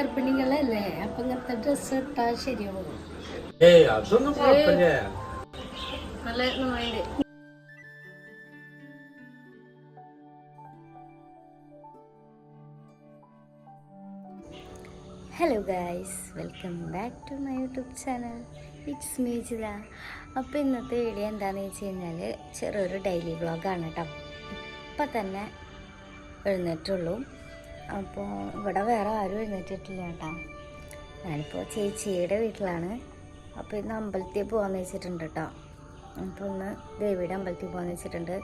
ഗർഭിണികളല്ലേ? അപ്പൊ ഇങ്ങനത്തെ ഡ്രസ്സ് ഇട്ടാ ശരിയാവും. ഏയ് അതൊന്നും കുഴപ്പമില്ല. നല്ല നന്നായിട്ട് hello guys welcome back to my YouTube channel it's Meejitha അപ്പോൾ ഇന്നത്തെ വീഡിയോ എന്താണെന്ന് വെച്ച് കഴിഞ്ഞാൽ ചെറിയൊരു ഡെയിലി വ്ളോഗാണ് കേട്ടോ ഇപ്പം തന്നെ എഴുന്നേറ്റുള്ളൂ. അപ്പോൾ ഇവിടെ വേറെ ആരും എഴുന്നേറ്റിട്ടില്ല കേട്ടോ. ഞാനിപ്പോൾ ചേച്ചിയുടെ വീട്ടിലാണ്. അപ്പോൾ ഇന്ന് അമ്പലത്തിൽ പോകാമെന്ന് വെച്ചിട്ടുണ്ട് കേട്ടോ. അപ്പോൾ ഇന്ന് ദേവിയുടെ അമ്പലത്തിൽ പോകാമെന്ന് വെച്ചിട്ടുണ്ട്.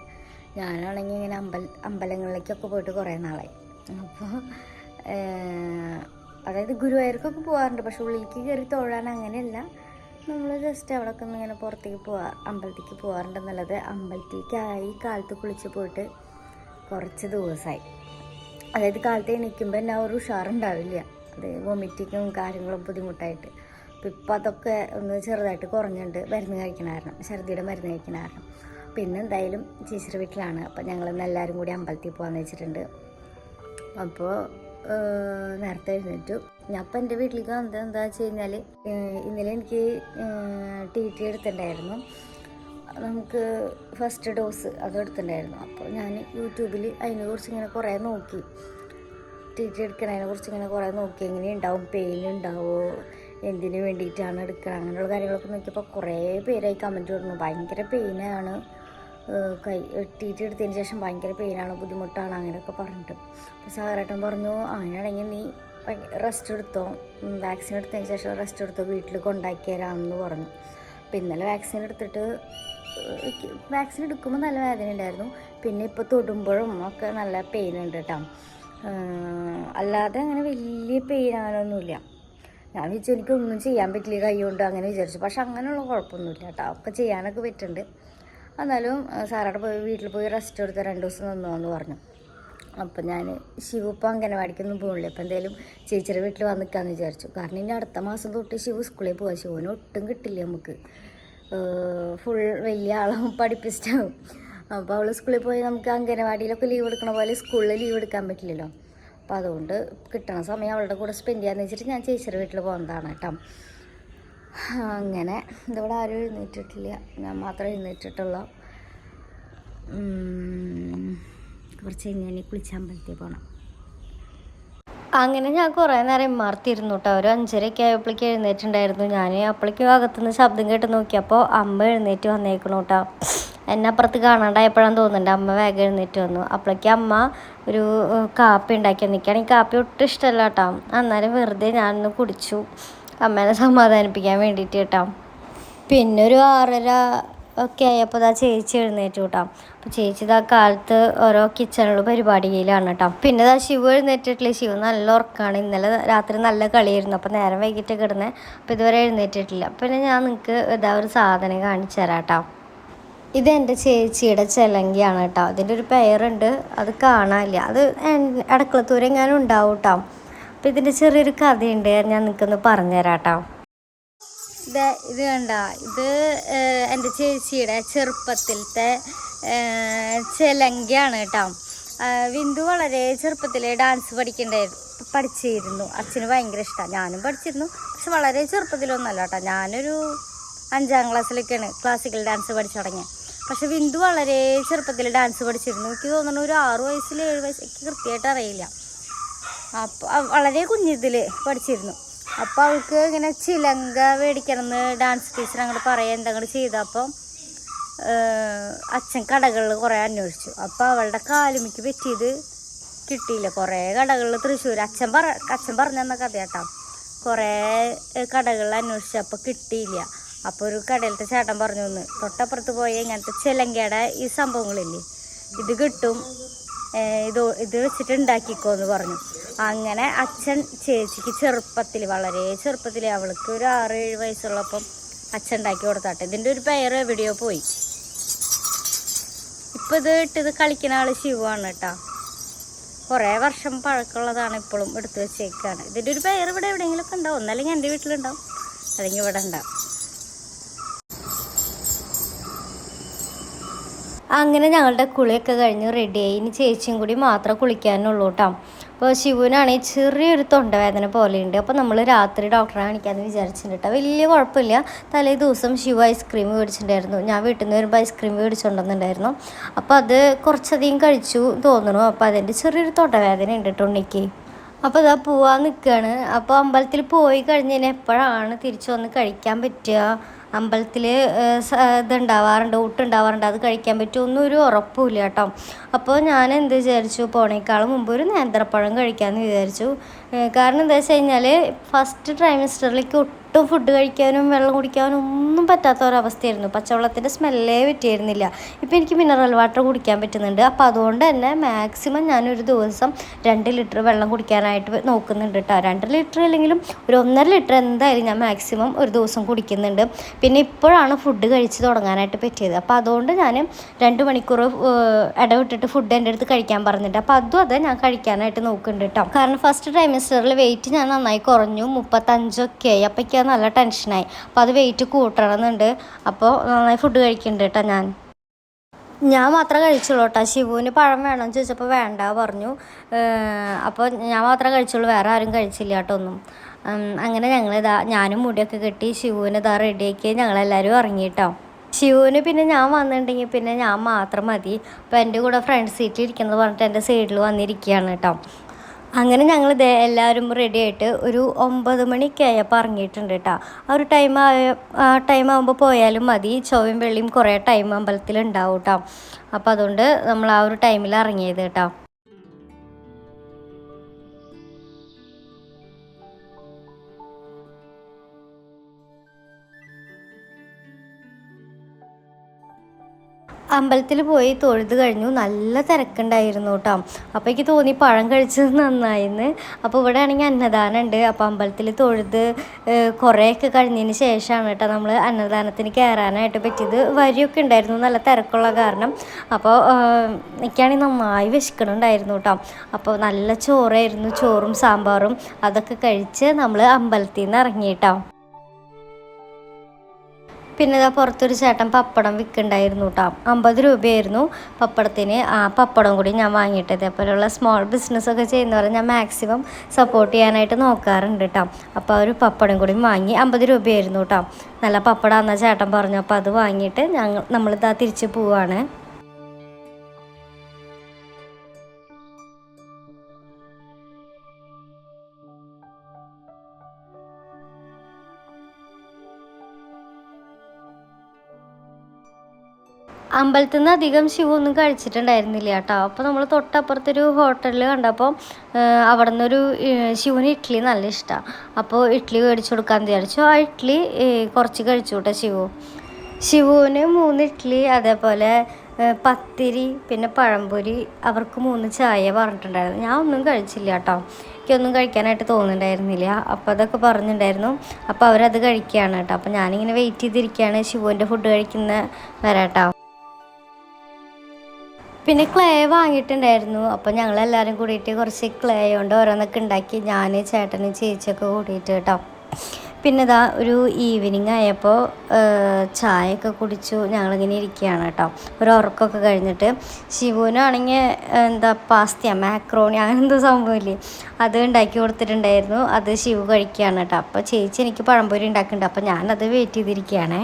ഞാനാണെങ്കിൽ ഇങ്ങനെ അമ്പല അമ്പലങ്ങളിലേക്കൊക്കെ പോയിട്ട് കുറേ നാളായി. അപ്പോൾ അതായത് ഗുരുവായൂർക്കൊക്കെ പോകാറുണ്ട് പക്ഷെ ഉള്ളിലേക്ക് കയറി തൊഴാൻ അങ്ങനെയല്ല. നമ്മൾ ജസ്റ്റ് അവിടെ ഒക്കെ ഒന്ന് ഇങ്ങനെ പുറത്തേക്ക് പോവാ അമ്പലത്തേക്ക് പോകാറുണ്ടെന്നുള്ളത് അമ്പലത്തിലേക്കായി കാലത്ത് കുളിച്ച് പോയിട്ട് കുറച്ച് ദിവസമായി അതായത് കാലത്ത് എണീക്കുമ്പോൾ എന്നാ ഒരു ഉഷാറുണ്ടാവില്ല. അത് വൊമിറ്റിങ്ങും കാര്യങ്ങളും ബുദ്ധിമുട്ടായിട്ട്. അപ്പം ഇപ്പം അതൊക്കെ ഒന്ന് ചെറുതായിട്ട് കുറഞ്ഞുണ്ട് മരുന്ന് കഴിക്കണ കാരണം ഛർദിയുടെ മരുന്ന് കഴിക്കണ കാരണം. പിന്നെ എന്തായാലും ചേച്ചിയുടെ വീട്ടിലാണ്. അപ്പം ഞങ്ങൾ എല്ലാവരും കൂടി അമ്പലത്തിൽ പോകാമെന്ന് വെച്ചിട്ടുണ്ട്. അപ്പോൾ നേരത്തെ എഴുന്നേറ്റു. ഞാൻ അപ്പം എന്റെ വീട്ടിലേക്ക് വന്നത് എന്താ വെച്ച് കഴിഞ്ഞാൽ ഇന്നലെ എനിക്ക് ടി ടി എടുത്തിട്ടുണ്ടായിരുന്നു. നമുക്ക് ഫസ്റ്റ് ഡോസ് അത് എടുത്തിട്ടുണ്ടായിരുന്നു. അപ്പോൾ ഞാൻ യൂട്യൂബിൽ അതിനെക്കുറിച്ച് ഇങ്ങനെ കുറേ നോക്കി. ടീച്ചർ ടി എടുക്കണതിനെ കുറിച്ച് ഇങ്ങനെ കുറേ നോക്കി. എങ്ങനെ ഉണ്ടാവും? പെയിൻ ഉണ്ടാവുമോ എന്തിനു വേണ്ടിയിട്ടാണ് എടുക്കുക അങ്ങനെയുള്ള കാര്യങ്ങളൊക്കെ നോക്കിയപ്പോൾ കുറേ പേരായി കമന്റ് പറഞ്ഞു ഭയങ്കര പെയിനാണ് കൈ ടീച്ചർ എടുത്തതിന് ശേഷം ഭയങ്കര പെയിനാണ് ബുദ്ധിമുട്ടാണ് അങ്ങനെയൊക്കെ പറഞ്ഞിട്ട്. അപ്പോൾ സാറേട്ടൻ പറഞ്ഞു അങ്ങനെയാണെങ്കിൽ നീ റെസ്റ്റ് എടുത്തോ? വാക്സിൻ എടുത്തതിന് ശേഷം റെസ്റ്റ് എടുത്തോ? വീട്ടിൽ കൊണ്ടാക്കി തരാമെന്ന് പറഞ്ഞു. അപ്പോൾ ഇന്നലെ വാക്സിൻ എടുത്തിട്ട് വാക്സിൻ എടുക്കുമ്പോൾ നല്ല വേദന ഉണ്ടായിരുന്നു. പിന്നെ ഇപ്പോൾ തൊടുമ്പോഴും ഒക്കെ നല്ല പെയിൻ ഉണ്ട് കേട്ടോ അല്ലാതെ അങ്ങനെ വലിയ പെയിൻ അങ്ങനെയൊന്നുമില്ല. ഞാൻ വിചാരിച്ചു എനിക്കൊന്നും ചെയ്യാൻ പറ്റില്ല കൈ കൊണ്ട് അങ്ങനെ വിചാരിച്ചു. പക്ഷെ അങ്ങനെയുള്ള കുഴപ്പമൊന്നുമില്ല കേട്ടോ ഒക്കെ ചെയ്യാനൊക്കെ പറ്റുന്നുണ്ട്. എന്നാലും സാറവിടെ പോയി വീട്ടിൽ പോയി റെസ്റ്റ് എടുത്ത് രണ്ട് ദിവസം നിന്നു എന്ന് പറഞ്ഞു. അപ്പം ഞാൻ ശിവ ഇപ്പം അംഗനവാടിക്കൊന്നും പോകണില്ല അപ്പം എന്തായാലും ചേച്ചിയുടെ വീട്ടിൽ വന്നിക്കാന്ന് വിചാരിച്ചു. കാരണം ഇനി അടുത്ത മാസം തൊട്ട് ശിവ സ്കൂളിൽ പോകാം ശിവന് ഒട്ടും കിട്ടില്ല നമുക്ക്. ഫുൾ വലിയ ആളും പഠിപ്പിച്ചിട്ടാവും. അപ്പോൾ അവൾ സ്കൂളിൽ പോയി നമുക്ക് അംഗനവാടിയിലൊക്കെ ലീവ് എടുക്കണ പോലെ സ്കൂളിൽ ലീവ് എടുക്കാൻ പറ്റില്ലല്ലോ. അപ്പോൾ അതുകൊണ്ട് കിട്ടണ സമയം അവളുടെ കൂടെ സ്പെൻഡ് ചെയ്യാന്ന് വെച്ചിട്ട് ഞാൻ ചേച്ചിയുടെ വീട്ടിൽ പോകുന്നതാണ് കേട്ടോ. അങ്ങനെ ഇതിവിടെ ആരും എഴുന്നേറ്റിട്ടില്ല. ഞാൻ മാത്രമേ എഴുന്നേറ്റിട്ടുള്ളൂ. കുറച്ച് കുളിച്ചാമ്പലത്തിൽ കുളിച്ചമ്പലത്തിൽ പോകണം അങ്ങനെ ഞാൻ കുറേ നേരം മറത്തിരുന്നു കേട്ടോ ഒരു അഞ്ചരയൊക്കെ ആയപ്പോഴേക്ക് എഴുന്നേറ്റുണ്ടായിരുന്നു ഞാൻ അപ്പോഴേക്കും അകത്തുനിന്ന് ശബ്ദം കേട്ട് നോക്കിയപ്പോൾ അമ്മ എഴുന്നേറ്റ് വന്നേക്കണു കേട്ടോ എന്നെ അപ്പുറത്ത് കാണാണ്ടായപ്പോഴാണ് തോന്നുന്നുണ്ട്. അമ്മ വേഗം എഴുന്നേറ്റ് വന്നു. അപ്പോഴേക്കും അമ്മ ഒരു കാപ്പി ഉണ്ടാക്കി എനിക്കാണെങ്കിൽ കാപ്പി ഒട്ടും ഇഷ്ടമല്ല കേട്ടോ അന്നേരം വെറുതെ ഞാനൊന്ന് കുടിച്ചു. അമ്മേനെ സമാധാനിപ്പിക്കാൻ വേണ്ടിയിട്ട് കേട്ടോ പിന്നെ ഒരു ആറര ഒക്കെ ആയപ്പോൾ ഇതാ ചേച്ചി എഴുന്നേറ്റ് കേട്ടോ അപ്പോൾ ചേച്ചി ഇതാ കാലത്ത് ഓരോ കിച്ചണുള്ള പരിപാടിയിലാണ് കേട്ടോ പിന്നെ ഇതാ ശിവ എഴുന്നേറ്റിട്ടില്ല? ശിവ നല്ല ഉറക്കമാണ് ഇന്നലെ രാത്രി നല്ല കളിയായിരുന്നു. അപ്പോൾ നേരം വൈകിട്ട് കിടന്ന്. അപ്പോൾ ഇതുവരെ എഴുന്നേറ്റിട്ടില്ല. പിന്നെ ഞാൻ നിങ്ങൾക്ക് ഇതാ ഒരു സാധനം കാണിച്ചു തരാം കേട്ടോ ഇത് എന്റെ ചേച്ചിയുടെ ചെലങ്കിയാണ് കേട്ടോ അതിന്റെ ഒരു പേരുണ്ട്. അത് കാണാനില്ല. അത് അടുക്കളത്തൂരെങ്ങാനും ഉണ്ടാവും കേട്ടോ അപ്പോൾ ഇതിന്റെ ചെറിയൊരു കഥയുണ്ട്. ഞാൻ നിങ്ങൾക്കൊന്ന് പറഞ്ഞുതരാം കേട്ടോ ഇത് ഇത് കണ്ട ഇത് എന്റെ ചേച്ചിയുടെ ചെറുപ്പത്തിലത്തെ ചിലങ്കയാണ് കേട്ടോ. ബിന്ദു വളരെ ചെറുപ്പത്തിൽ ഡാൻസ് പഠിക്കണ്ടായിരുന്നു പഠിച്ചിരുന്നു. അച്ഛന് ഭയങ്കര ഇഷ്ടമാണ് ഞാനും പഠിച്ചിരുന്നു. പക്ഷെ വളരെ ചെറുപ്പത്തിലൊന്നല്ല കേട്ടോ. ഞാനൊരു അഞ്ചാം ക്ലാസ്സിലൊക്കെയാണ് ക്ലാസിക്കൽ ഡാൻസ് പഠിച്ചു തുടങ്ങിയത് പക്ഷെ ബിന്ദു വളരെ ചെറുപ്പത്തിൽ ഡാൻസ് പഠിച്ചിരുന്നു. എനിക്ക് തോന്നുന്നു ഒരു ആറു വയസ്സിൽ ഏഴ് വയസ്സ് എനിക്ക് കൃത്യമായിട്ട് അറിയില്ല. അപ്പോൾ വളരെ കുഞ്ഞിതിൽ പഠിച്ചിരുന്നു. അപ്പോൾ അവൾക്ക് ഇങ്ങനെ ചിലങ്ക മേടിക്കണം എന്ന് ഡാൻസ് ടീച്ചർ അങ്ങോട്ട് പറയാൻ എന്തെങ്കിലും ചെയ്തപ്പം അച്ഛൻ കടകളിൽ കുറേ അന്വേഷിച്ചു. അപ്പോൾ അവളുടെ കാലുമിക്ക് പറ്റിയത് കിട്ടിയില്ല. കുറേ കടകളിൽ തൃശ്ശൂർ അച്ഛൻ പറ അച്ഛൻ പറഞ്ഞു തന്ന കഥ കേട്ടോ കുറേ കടകളിൽ അന്വേഷിച്ചപ്പോൾ കിട്ടിയില്ല. അപ്പോൾ ഒരു കടയിലത്തെ ചേട്ടൻ പറഞ്ഞു ഒന്ന് തൊട്ടപ്പുറത്ത് പോയി ഇങ്ങനത്തെ ചിലങ്കയുടെ ഈ സംഭവങ്ങളില്ലേ ഇത് കിട്ടും. ഇത് ഇത് വെച്ചിട്ട് ഉണ്ടാക്കിക്കോ എന്ന് പറഞ്ഞു. അങ്ങനെ അച്ഛൻ ചേച്ചിക്ക് ചെറുപ്പത്തിൽ വളരെ ചെറുപ്പത്തിൽ അവൾക്ക് ഒരു ആറ് ഏഴ് വയസ്സുള്ളപ്പം അച്ഛൻ ഉണ്ടാക്കി കൊടുത്താട്ടെ. ഇതിന്റെ ഒരു പേര് എവിടെയോ പോയി. ഇപ്പം ഇത് ഇട്ടത് കളിക്കുന്ന ആൾ ശിവമാണ് കേട്ടോ കുറേ വർഷം പഴക്കമുള്ളതാണ് ഇപ്പോഴും എടുത്തു വെച്ചേക്കാണ്. ഇതിന്റെ ഒരു പേര് ഇവിടെ എവിടെയെങ്കിലുമൊക്കെ ഉണ്ടാവും. ഒന്നല്ലെങ്കിൽ എന്റെ വീട്ടിലുണ്ടാവും. അല്ലെങ്കിൽ ഇവിടെ ഉണ്ടാവും. അങ്ങനെ ഞങ്ങളുടെ കുളിയൊക്കെ കഴിഞ്ഞ് റെഡിയായി ഇനി ചേച്ചിയും കൂടി മാത്രമേ കുളിക്കാനുള്ളൂ കേട്ടോ അപ്പോൾ ശിവനാണെങ്കിൽ ചെറിയൊരു തൊണ്ടവേദന പോലെയുണ്ട്. അപ്പോൾ നമ്മൾ രാത്രി ഡോക്ടറെ കാണിക്കാമെന്ന് വിചാരിച്ചിട്ടുണ്ട് കേട്ടോ. വലിയ കുഴപ്പമില്ല. തലേ ദിവസം ശിവ ഐസ്ക്രീം മേടിച്ചിട്ടുണ്ടായിരുന്നു. ഞാൻ വീട്ടിൽ നിന്ന് വരുമ്പോൾ ഐസ്ക്രീം മേടിച്ചുകൊണ്ടുവന്നിട്ടുണ്ടായിരുന്നു അപ്പോൾ അത് കുറച്ചധികം കഴിച്ചു തോന്നുന്നു. അപ്പോൾ അതിന്റെ ചെറിയൊരു തൊണ്ടവേദന ഉണ്ട് കേട്ടോ ഉണ്ണിക്ക്. അപ്പോൾ ഇതാ പോവാൻ നിൽക്കുകയാണ് അപ്പോൾ അമ്പലത്തിൽ പോയി കഴിഞ്ഞ് കഴിഞ്ഞാൽ എപ്പോഴാണ് തിരിച്ചു വന്ന് കഴിക്കാൻ പറ്റുക? അമ്പലത്തിൽ ഇതുണ്ടാവാറുണ്ട് ഊട്ടുണ്ടാവാറുണ്ട്. അത് കഴിക്കാൻ പറ്റുമൊന്നും ഒരു ഉറപ്പുമില്ല കേട്ടോ. അപ്പോൾ ഞാൻ എന്ത് വിചാരിച്ചു പോണേക്കാളും മുമ്പ് ഒരു നേന്ത്രപ്പഴം കഴിക്കാമെന്ന് വിചാരിച്ചു. കാരണം എന്താ വെച്ച് കഴിഞ്ഞാൽ ഫസ്റ്റ് ട്രൈമിസ്റ്ററിലേക്ക് ഒട്ടും ഫുഡ് കഴിക്കാനും വെള്ളം കുടിക്കാനും ഒന്നും പറ്റാത്ത ഒരവസ്ഥയായിരുന്നു. പച്ചവെള്ളത്തിന്റെ സ്മെല്ലേ പറ്റിയിരുന്നില്ല. ഇപ്പോൾ എനിക്ക് മിനറൽ വാട്ടർ കുടിക്കാൻ പറ്റുന്നുണ്ട്. അപ്പോൾ അതുകൊണ്ട് തന്നെ മാക്സിമം ഞാനൊരു ദിവസം രണ്ട് ലിറ്റർ വെള്ളം കുടിക്കാനായിട്ട് നോക്കുന്നുണ്ട് കേട്ടോ രണ്ട് ലിറ്റർ അല്ലെങ്കിലും ഒരു ഒന്നര ലിറ്റർ എന്തായാലും ഞാൻ മാക്സിമം ഒരു ദിവസം കുടിക്കുന്നുണ്ട്. പിന്നെ ഇപ്പോഴാണ് ഫുഡ് കഴിച്ച് തുടങ്ങാനായിട്ട് പറ്റിയത്. അപ്പോൾ അതുകൊണ്ട് ഞാൻ രണ്ട് മണിക്കൂർ ഇടവിട്ടിട്ട് ഫുഡ് എന്റെ അടുത്ത് കഴിക്കാൻ പറഞ്ഞിട്ട്. അപ്പോൾ അതും അതെ ഞാൻ കഴിക്കാനായിട്ട് നോക്കുന്നുണ്ട് കേട്ടോ കാരണം ഫസ്റ്റ് ട്രൈമിസ്റ്ററിൽ വെയിറ്റ് ഞാൻ നന്നായി കുറഞ്ഞു. മുപ്പത്തഞ്ചൊക്കെ ആയി. അപ്പോൾ നല്ല ടെൻഷനായി അപ്പോൾ അത് വെയിറ്റ് കൂട്ടണമെന്നുണ്ട്. അപ്പോൾ നന്നായി ഫുഡ് കഴിക്കുന്നുണ്ട് കേട്ടോ ഞാൻ. ഞാൻ മാത്രമേ കഴിച്ചുള്ളൂ കേട്ടോ ശിവുവിന് പഴം വേണമെന്ന് ചോദിച്ചപ്പോൾ വേണ്ട പറഞ്ഞു. അപ്പോൾ ഞാൻ മാത്രമേ കഴിച്ചുള്ളൂ. വേറെ ആരും കഴിച്ചില്ല കേട്ടോ ഒന്നും. അങ്ങനെ ഞങ്ങൾ ഇതാ ഞാനും മുടിയൊക്കെ കെട്ടി ശിവുവിന് ഇതാ റെഡിയാക്കി ഞങ്ങളെല്ലാവരും ഇറങ്ങി കേട്ടോ ശിവുവിന് പിന്നെ ഞാൻ വന്നിട്ടുണ്ടെങ്കിൽ പിന്നെ ഞാൻ മാത്രം മതി. അപ്പോൾ എന്റെ കൂടെ ഫ്രണ്ട് സീറ്റിൽ ഇരിക്കുന്നത് പറഞ്ഞിട്ട് എന്റെ സൈഡിൽ വന്നിരിക്കുകയാണ് കേട്ടോ അങ്ങനെ ഞങ്ങൾ ഇതേ എല്ലാവരും റെഡി ആയിട്ട് ഒരു ഒമ്പത് മണിയൊക്കെ ആയപ്പോൾ ഇറങ്ങിയിട്ടുണ്ട് കേട്ടോ ആ ഒരു ടൈം ആയ ആ ടൈം ആകുമ്പോൾ പോയാലും മതി. ചൊവ്വയും വെള്ളിയും കുറേ ടൈം അമ്പലത്തിൽ ഉണ്ടാവും കേട്ടോ അപ്പോൾ അതുകൊണ്ട് നമ്മൾ ആ ഒരു ടൈമിൽ ഇറങ്ങിയത് കേട്ടോ അമ്പലത്തിൽ പോയി തൊഴുത് കഴിഞ്ഞു. നല്ല തിരക്കുണ്ടായിരുന്നു കേട്ടോ അപ്പോൾ എനിക്ക് തോന്നി പഴം കഴിച്ചത് നന്നായിന്ന്. അപ്പോൾ ഇവിടെ ആണെങ്കിൽ അന്നദാനം ഉണ്ട്. അപ്പോൾ അമ്പലത്തിൽ തൊഴുത് കുറേയൊക്കെ കഴിഞ്ഞതിന് ശേഷമാണ് കേട്ടോ നമ്മൾ അന്നദാനത്തിന് കയറാനായിട്ട് പറ്റിയത്. വരിയൊക്കെ ഉണ്ടായിരുന്നു. നല്ല തിരക്കുള്ള കാരണം. അപ്പോൾ എനിക്കാണെങ്കിൽ നന്നായി വിശക്കണുണ്ടായിരുന്നു കേട്ടോ അപ്പോൾ നല്ല ചോറായിരുന്നു. ചോറും സാമ്പാറും അതൊക്കെ കഴിച്ച് നമ്മൾ അമ്പലത്തിൽ നിന്ന് ഇറങ്ങി കേട്ടോ പിന്നെ ഇതാ പുറത്തൊരു ചേട്ടൻ പപ്പടം വിൽക്കുന്നുണ്ടായിരുന്നു കേട്ടോ അമ്പത് രൂപയായിരുന്നു പപ്പടത്തിന്. ആ പപ്പടം കൂടി ഞാൻ വാങ്ങിയിട്ട് ഇതേപോലെയുള്ള സ്മോൾ ബിസിനസ്സൊക്കെ ചെയ്യുന്നവരെ ഞാൻ മാക്സിമം സപ്പോർട്ട് ചെയ്യാനായിട്ട് നോക്കാറുണ്ട് കേട്ടോ അപ്പോൾ ഒരു പപ്പടം കൂടി വാങ്ങി അമ്പത് രൂപയായിരുന്നു കേട്ടോ നല്ല പപ്പടം എന്നാ ചേട്ടൻ പറഞ്ഞു. അപ്പോൾ അത് വാങ്ങിയിട്ട് ഞങ്ങൾ നമ്മളിതാ തിരിച്ച് പോവാണ്. അമ്പലത്തിൽ നിന്ന് അധികം ശിവ ഒന്നും കഴിച്ചിട്ടുണ്ടായിരുന്നില്ല കേട്ടോ. അപ്പോൾ നമ്മൾ തൊട്ടപ്പുറത്തൊരു ഹോട്ടലിൽ കണ്ടപ്പോൾ അവിടെ നിന്നൊരു ശിവന് ഇഡ്ഡലി നല്ല ഇഷ്ടമാണ് അപ്പോൾ ഇഡ്ഡലി മേടിച്ചു കൊടുക്കാമെന്ന് വിചാരിച്ചു. ആ ഇഡ്ഡലി കുറച്ച് കഴിച്ചു കേട്ടോ ശിവു. ശിവുവിന് മൂന്ന് ഇഡ്ഡലി അതേപോലെ പത്തിരി പിന്നെ പഴംപൊരി അവർക്ക് മൂന്ന് ചായ പറഞ്ഞിട്ടുണ്ടായിരുന്നു. ഞാൻ ഒന്നും കഴിച്ചില്ല കേട്ടോ. എനിക്കൊന്നും കഴിക്കാനായിട്ട് തോന്നുന്നുണ്ടായിരുന്നില്ല. അപ്പോൾ അതൊക്കെ പറഞ്ഞിട്ടുണ്ടായിരുന്നു. അപ്പോൾ അവരത് കഴിക്കുകയാണ് കേട്ടോ. അപ്പോൾ ഞാനിങ്ങനെ വെയിറ്റ് ചെയ്തിരിക്കുകയാണ് ശിവുവിന്റെ ഫുഡ് കഴിക്കുന്ന വരാട്ടോ. പിന്നെ ക്ലേ വാങ്ങിയിട്ടുണ്ടായിരുന്നു. അപ്പോൾ ഞങ്ങൾ എല്ലാവരും കൂടിയിട്ട് കുറച്ച് ക്ലേ കൊണ്ട് ഓരോന്നൊക്കെ ഉണ്ടാക്കി. ഞാൻ ചേട്ടനും ചേച്ചിയൊക്കെ കൂടിയിട്ട് കേട്ടോ. പിന്നെ ഇതാ ഒരു ഈവനിങ് ആയപ്പോൾ ചായയൊക്കെ കുടിച്ചു. ഞങ്ങളിങ്ങനെ ഇരിക്കുകയാണ് കേട്ടോ. ഒരു ഉറക്കമൊക്കെ കഴിഞ്ഞിട്ട്. ശിവുവിനാണെങ്കിൽ എന്താ പാസ്തിയ മാക്രോണി അങ്ങനെ എന്തോ സംഭവമില്ലേ? അത് ഉണ്ടാക്കി കൊടുത്തിട്ടുണ്ടായിരുന്നു. അത് ശിവു കഴിക്കുകയാണ് കേട്ടോ. അപ്പോൾ ചേച്ചി എനിക്ക് പഴംപൊരി ഉണ്ടാക്കുന്നുണ്ട്. അപ്പോൾ ഞാനത് വെയിറ്റ് ചെയ്തിരിക്കുകയാണേ.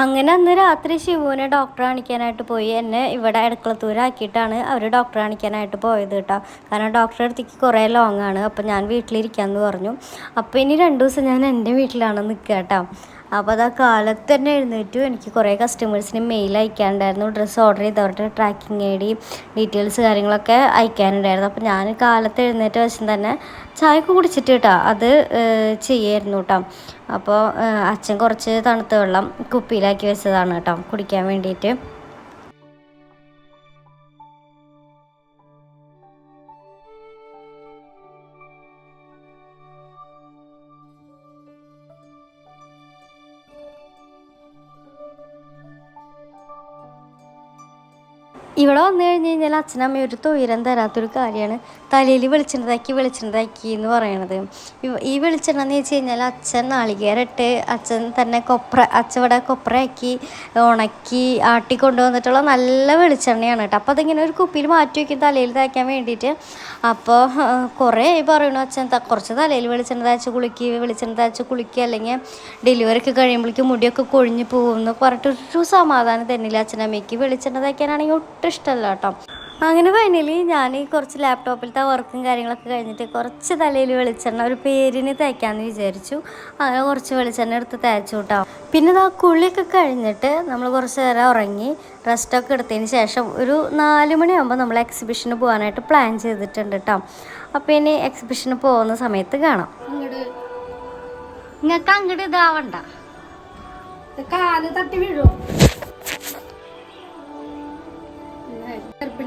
അങ്ങനെ അന്ന് രാത്രി ശിവുവിനെ ഡോക്ടറെ കാണിക്കാനായിട്ട് പോയി. എന്നെ ഇവിടെ അടുക്കളത്തൂരാക്കിയിട്ടാണ് അവർ ഡോക്ടറെ കാണിക്കാനായിട്ട് പോയത് കേട്ടോ. കാരണം ഡോക്ടറെ അടുത്തേക്ക് കുറേ ലോങ്ങാണ് അപ്പോൾ ഞാൻ വീട്ടിലിരിക്കാമെന്ന് പറഞ്ഞു. അപ്പോൾ ഇനി രണ്ട് ദിവസം ഞാൻ എന്റെ വീട്ടിലാണ് നിൽക്കുക കേട്ടോ. അപ്പോൾ അത് ആ കാലത്ത് തന്നെ എഴുന്നേറ്റു. എനിക്ക് കുറേ കസ്റ്റമേഴ്സിന് മെയിൽ അയക്കാനുണ്ടായിരുന്നു. ഡ്രസ്സ് ഓർഡർ ചെയ്തവരുടെ ട്രാക്കിംഗ് ഐ ഡി ഡീറ്റെയിൽസ് കാര്യങ്ങളൊക്കെ അയക്കാനുണ്ടായിരുന്നു. അപ്പോൾ ഞാൻ കാലത്ത് എഴുന്നേറ്റ വശം തന്നെ ചായ കുടിച്ചിട്ട് കേട്ടോ അത് ചെയ്യായിരുന്നു കേട്ടോ അപ്പോൾ അച്ഛൻ കുറച്ച് തണുത്ത വെള്ളം കുപ്പിയിലാക്കി വെച്ചതാണ് കേട്ടോ കുടിക്കാൻ വേണ്ടിയിട്ട്. ഇവിടെ വന്നു കഴിഞ്ഞ് കഴിഞ്ഞാൽ അച്ഛനമ്മ ഒരു തൊയിരം തരാത്തൊരു കാര്യമാണ്. തലയിൽ വെളിച്ചെണ്ണതാക്കി വെളിച്ചെണ്ണതാക്കി എന്ന് പറയണത്. ഈ വെളിച്ചെണ്ണ എന്ന് വെച്ച് കഴിഞ്ഞാൽ അച്ഛൻ നാളികേരട്ട് അച്ഛൻ തന്നെ കൊപ്ര അച്ഛൻ ഇവിടെ കൊപ്രയാക്കി ഉണക്കി ആട്ടി കൊണ്ടുവന്നിട്ടുള്ള നല്ല വെളിച്ചെണ്ണയാണ് കേട്ടോ. അപ്പോൾ അതിങ്ങനെ ഒരു കുപ്പിയിൽ മാറ്റി വയ്ക്കും തലയിൽ തേക്കാൻ വേണ്ടിയിട്ട്. അപ്പോൾ കുറേ പറയണു അച്ഛൻ കുറച്ച് തലയിൽ വെളിച്ചെണ്ണ തേച്ച് കുളിക്കുക വെളിച്ചെണ്ണ തേച്ച് കുളിക്കുക അല്ലെങ്കിൽ ഡെലിവറി ഒക്കെ കഴിയുമ്പോഴേക്കും മുടിയൊക്കെ കൊഴിഞ്ഞ് പോകുമെന്ന് പറഞ്ഞിട്ട് ഒരു സമാധാനം തന്നില്ല അച്ഛനമ്മയ്ക്ക്. വെളിച്ചെണ്ണ തേക്കാനാണെങ്കിൽ ഒട്ടും ഇഷ്ടമല്ല കേട്ടോ. അങ്ങനെ ഫൈനലി ഞാൻ ഈ കുറച്ച് ലാപ്ടോപ്പിലത്തെ വർക്കും കാര്യങ്ങളൊക്കെ കഴിഞ്ഞിട്ട് കുറച്ച് തലയിൽ വെളിച്ചെണ്ണ ഒരു പേരിന് തേക്കാമെന്ന് വിചാരിച്ചു. അങ്ങനെ കുറച്ച് വെളിച്ചെണ്ണ എടുത്ത് തേച്ചു കേട്ടോ പിന്നെ ആ കുളിയൊക്കെ കഴിഞ്ഞിട്ട് നമ്മൾ കുറച്ച് നേരം ഉറങ്ങി റെസ്റ്റൊക്കെ എടുത്തതിന് ശേഷം ഒരു നാല് മണിയാകുമ്പോൾ നമ്മൾ എക്സിബിഷന് പോകാനായിട്ട് പ്ലാൻ ചെയ്തിട്ടുണ്ട് കേട്ടോ അപ്പോൾ ഇനി എക്സിബിഷന് പോകുന്ന സമയത്ത് കാണാം. നിങ്ങൾക്ക് അങ്ങോട്ട് ഇതാവണ്ട. കാൽ തട്ടി വീഴും.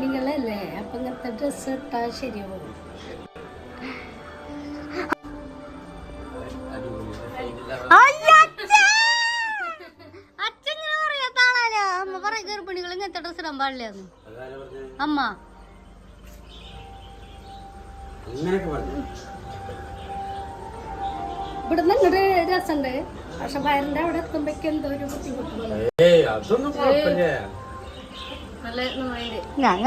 ഗർഭിണികളല്ലേ അപ്പൊ ഇങ്ങനത്തെ ഡ്രസ്സ് ഇട്ടാൽ ശരിയാവും. ഗർഭിണികൾ ഇങ്ങനത്തെ ഡ്രസ് ഇടാൻ പാടില്ലാന്ന്. അമ്മ. അങ്ങനെയൊക്കെ പറഞ്ഞു? ഇവിടുന്ന് ഇങ്ങോട്ട് രസമുണ്ട് പക്ഷെ വയറിന്റെ അവിടെ എത്തുമ്പോഴേക്കും എന്തോ ഒരു ബുദ്ധിമുട്ടുണ്ട് ഞാൻ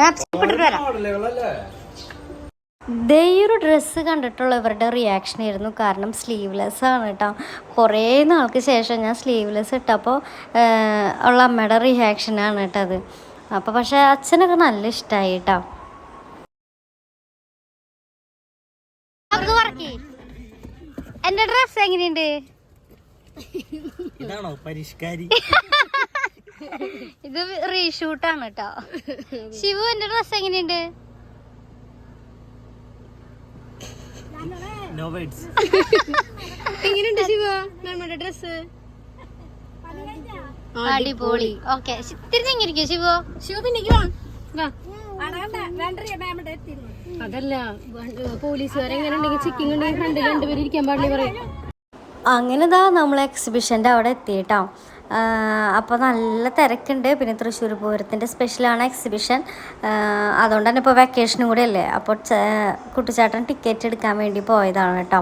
ദേ ഈ ഒരു ഡ്രസ്സ് കണ്ടിട്ടുള്ള ഇവരുടെ റിയാക്ഷൻ ആയിരുന്നു. കാരണം സ്ലീവ്ലെസ് ആണ് കേട്ടോ. കുറേ നാൾക്ക് ശേഷം ഞാൻ സ്ലീവ്ലെസ് ഇട്ടപ്പോൾ ഉള്ള അമ്മയുടെ റിയാക്ഷനാണ് കേട്ടോ അത്. അപ്പോൾ പക്ഷേ അച്ഛനൊക്കെ നല്ല ഇഷ്ടമായി കേട്ടോ. എന്റെ ഡ്രസ്സ് എങ്ങനെയുണ്ട്? ഇതാണോ പരിഷ്കാരി? ഇത് റീഷൂട്ടാണ് കേട്ടോ ശിവു എന്റെ ഡ്രസ് എങ്ങനെയുണ്ട്? എങ്ങനെയുണ്ട് ശിവ? നമ്മുടെ ഡ്രസ് അടിപൊളി. ഓക്കെ തിരിഞ്ഞെങ്ങിരിക്കും ശിവോ? ശിവ പിന്നെ വാ. അതല്ല പോലീസുകാരെങ്ങനെ ഉണ്ടെങ്കിൽ ചെക്കിംഗ് ഉണ്ടെങ്കിൽ ഫ്രണ്ട് രണ്ടുപേരും ഇരിക്കാൻ പാടില്ല പറയും. അങ്ങനെ ഇതാ നമ്മൾ എക്സിബിഷന്റെ അവിടെ എത്തിയിട്ടോ. അപ്പോൾ നല്ല തിരക്കുണ്ട്. പിന്നെ തൃശ്ശൂർ പൂരത്തിന്റെ സ്പെഷ്യലാണ് എക്സിബിഷൻ അതുകൊണ്ട് തന്നെ ഇപ്പോൾ വെക്കേഷനും കൂടെ അല്ലേ? അപ്പോൾ കുട്ടിച്ചാട്ടൻ ടിക്കറ്റ് എടുക്കാൻ വേണ്ടി പോയതാണ് കേട്ടോ.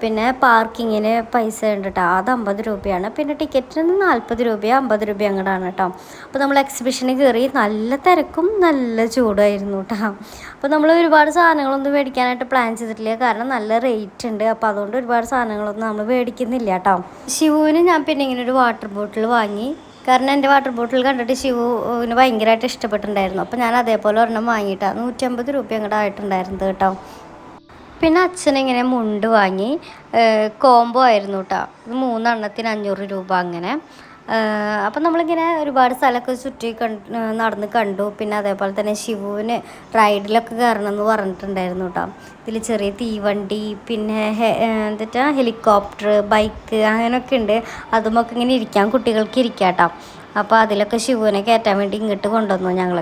പിന്നെ പാർക്കിങ്ങിന് പൈസ ഉണ്ട് കേട്ടോ അത് അമ്പത് രൂപയാണ്. പിന്നെ ടിക്കറ്റിന് നാൽപ്പത് രൂപ അമ്പത് രൂപ അങ്ങോട്ടാണ് കേട്ടോ അപ്പോൾ നമ്മൾ എക്സിബിഷന് കയറി നല്ല തിരക്കും നല്ല ചൂടായിരുന്നു കേട്ടോ അപ്പോൾ നമ്മൾ ഒരുപാട് സാധനങ്ങളൊന്നും മേടിക്കാനായിട്ട് പ്ലാൻ ചെയ്തിട്ടില്ല. കാരണം നല്ല റേറ്റ് ഉണ്ട്. അപ്പോൾ അതുകൊണ്ട് ഒരുപാട് സാധനങ്ങളൊന്നും നമ്മൾ മേടിക്കുന്നില്ല കേട്ടോ ശിവുവിന് ഞാൻ പിന്നെ ഇങ്ങനെ ഒരു വാട്ടർ ബോട്ടിൽ വാങ്ങി. കാരണം എന്റെ വാട്ടർ ബോട്ടിൽ കണ്ടിട്ട് ശിവുവിന് ഭയങ്കരമായിട്ട് ഇഷ്ടപ്പെട്ടിട്ടുണ്ടായിരുന്നു. അപ്പോൾ ഞാൻ അതേപോലെ ഒരെണ്ണം വാങ്ങിയിട്ടാണ് നൂറ്റമ്പത് രൂപ അങ്ങോട്ട് ആയിട്ടുണ്ടായിരുന്നത് കേട്ടോ പിന്നെ അച്ഛനിങ്ങനെ മുണ്ട് വാങ്ങി കോംബോ ആയിരുന്നു കേട്ടോ മൂന്നെണ്ണത്തിന് അഞ്ഞൂറ് രൂപ അങ്ങനെ. അപ്പം നമ്മളിങ്ങനെ ഒരുപാട് സ്ഥലമൊക്കെ ചുറ്റി കണ്ട് നടന്ന് കണ്ടു. പിന്നെ അതേപോലെ തന്നെ ശിവുവിന് റൈഡിലൊക്കെ കയറണം എന്ന് പറഞ്ഞിട്ടുണ്ടായിരുന്നു കേട്ടോ ഇതിൽ ചെറിയ തീവണ്ടി പിന്നെ എന്താ ഹെലികോപ്റ്റർ ബൈക്ക് അങ്ങനെയൊക്കെ ഉണ്ട്. അതുമൊക്കെ ഇങ്ങനെ ഇരിക്കാം കുട്ടികൾക്ക് ഇരിക്കാം കേട്ടോ അപ്പോൾ അതിലൊക്കെ ശിവുവിനെ കയറ്റാൻ വേണ്ടി ഇങ്ങോട്ട് കൊണ്ടുവന്നു ഞങ്ങൾ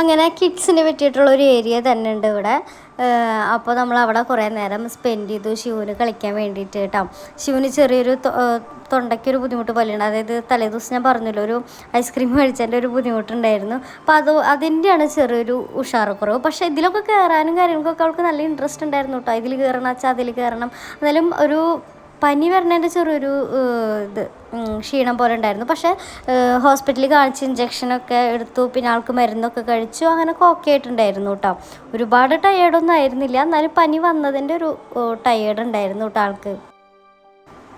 അങ്ങനെ കിഡ്സിന് പറ്റിയിട്ടുള്ള ഒരു ഏരിയ തന്നെ ഉണ്ട് ഇവിടെ. അപ്പോൾ നമ്മൾ അവിടെ കുറേ നേരം സ്പെൻഡ് ചെയ്തു ശിവന് കളിക്കാൻ വേണ്ടിയിട്ട് കേട്ടോ. ശിവന് ചെറിയൊരു തൊണ്ടയ്ക്കൊരു ബുദ്ധിമുട്ട് പോലെയുണ്ട്. അതായത് തലേദിവസം ഞാൻ പറഞ്ഞല്ലോ ഒരു ഐസ്ക്രീം കഴിച്ചതിന്റെ ഒരു ബുദ്ധിമുട്ടുണ്ടായിരുന്നു. അപ്പോൾ അത് അതിന്റെയാണ് ചെറിയൊരു ഉഷാറക്കുറവ് പക്ഷേ ഇതിലൊക്കെ കയറാനും കാര്യങ്ങൾക്കൊക്കെ അവൾക്ക് നല്ല ഇൻട്രസ്റ്റ് ഉണ്ടായിരുന്നു കേട്ടോ. ഇതിൽ കയറണം വെച്ചാൽ അതിൽ കയറണം എന്നാലും ഒരു പനി വരണേന്റെ ചെറിയൊരു ഇത് ക്ഷീണം പോലെ ഉണ്ടായിരുന്നു. പക്ഷേ ഹോസ്പിറ്റലിൽ കാണിച്ച് ഇഞ്ചക്ഷനൊക്കെ എടുത്തു പിന്നെ ആൾക്ക് മരുന്നൊക്കെ കഴിച്ചു അങ്ങനെയൊക്കെ ഓക്കെ ആയിട്ടുണ്ടായിരുന്നു കേട്ടോ. ഒരുപാട് ടയേർഡൊന്നും ആയിരുന്നില്ല. എന്നാലും പനി വന്നതിന്റെ ഒരു ടയേർഡ് ഉണ്ടായിരുന്നു കേട്ടോ ആൾക്ക്.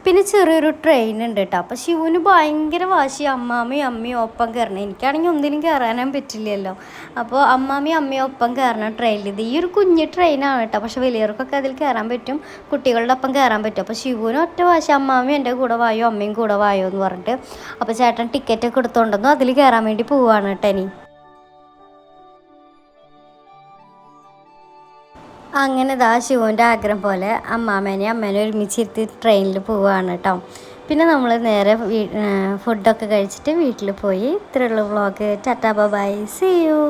പിന്നെ ചെറിയൊരു ട്രെയിൻ ഉണ്ട് കേട്ടോ അപ്പോൾ ശിവന് ഭയങ്കര വാശി അമ്മാമ്മയും അമ്മയും ഒപ്പം കയറണം എനിക്കാണെങ്കിൽ ഒന്നിനും കയറാനും പറ്റില്ലല്ലോ. അപ്പോൾ അമ്മാമ്മയും അമ്മയും ഒപ്പം കയറണം ട്രെയിനിൽ ഇത് ഈ ഒരു കുഞ്ഞ് ട്രെയിനാണ് കേട്ടോ പക്ഷെ വലിയവർക്കൊക്കെ അതിൽ കയറാൻ പറ്റും. കുട്ടികളുടെ ഒപ്പം കയറാൻ പറ്റും. അപ്പോൾ ശിവന് ഒറ്റ വാശി. അമ്മാമ്മയും എന്റെ കൂടെ വായോ അമ്മയും കൂടെ വായോ എന്ന് പറഞ്ഞിട്ട്. അപ്പോൾ ചേട്ടൻ ടിക്കറ്റ് ഒക്കെ എടുത്തുകൊണ്ടെന്നു അതിൽ കയറാൻ വേണ്ടി പോവുകയാണ് കേട്ടോ ഇനി. അങ്ങനെ ഇതാ ശിവന്റെ ആഗ്രഹം പോലെ അമ്മാമേനെയും അമ്മേനെ ഒരുമിച്ചിരുത്തി ട്രെയിനിൽ പോവുകയാണ് കേട്ടോ പിന്നെ നമ്മൾ നേരെ ഫുഡൊക്കെ കഴിച്ചിട്ട് വീട്ടിൽ പോയി. ഇത്രയുള്ള vlog ta-ta bye see you